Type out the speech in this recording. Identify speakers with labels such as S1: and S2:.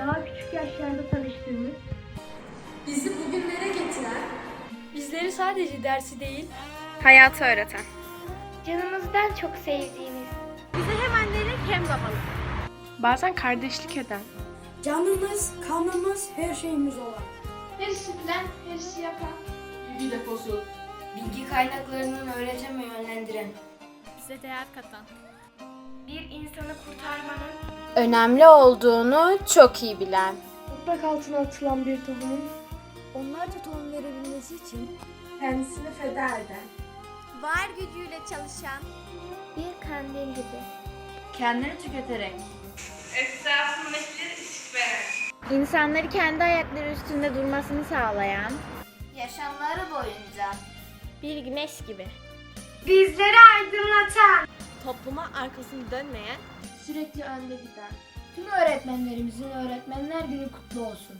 S1: yaşlarda tanıştığımız,
S2: Bizi bugünlere getiren,
S3: Bizleri sadece dersi değil,
S4: Hayatı öğreten.
S1: canımızdan çok sevdiğimiz,
S4: Bazen kardeşlik eden.
S2: canımız, kanımız, her şeyimiz olan.
S1: her sütlen, her işi yapan,
S2: Bilgi deposu.
S3: bilgi kaynaklarının öğretime yönlendiren,
S4: Bize değer katan.
S5: Önemli olduğunu çok iyi bilen.
S1: toprak altına atılan bir tohumun
S2: Onlarca tohum verebilmesi için kendisini feda eden,
S5: Var gücüyle çalışan.
S1: bir kandil gibi.
S3: kendini tüketerek,
S5: İnsanları kendi ayakları üstünde durmasını sağlayan.
S3: yaşamları boyunca
S5: Bir güneş gibi.
S1: Bizleri aydınlatan,
S5: Topluma arkasını dönmeyen.
S1: Sürekli önde giden. Tüm öğretmenlerimizin Öğretmenler Günü kutlu olsun.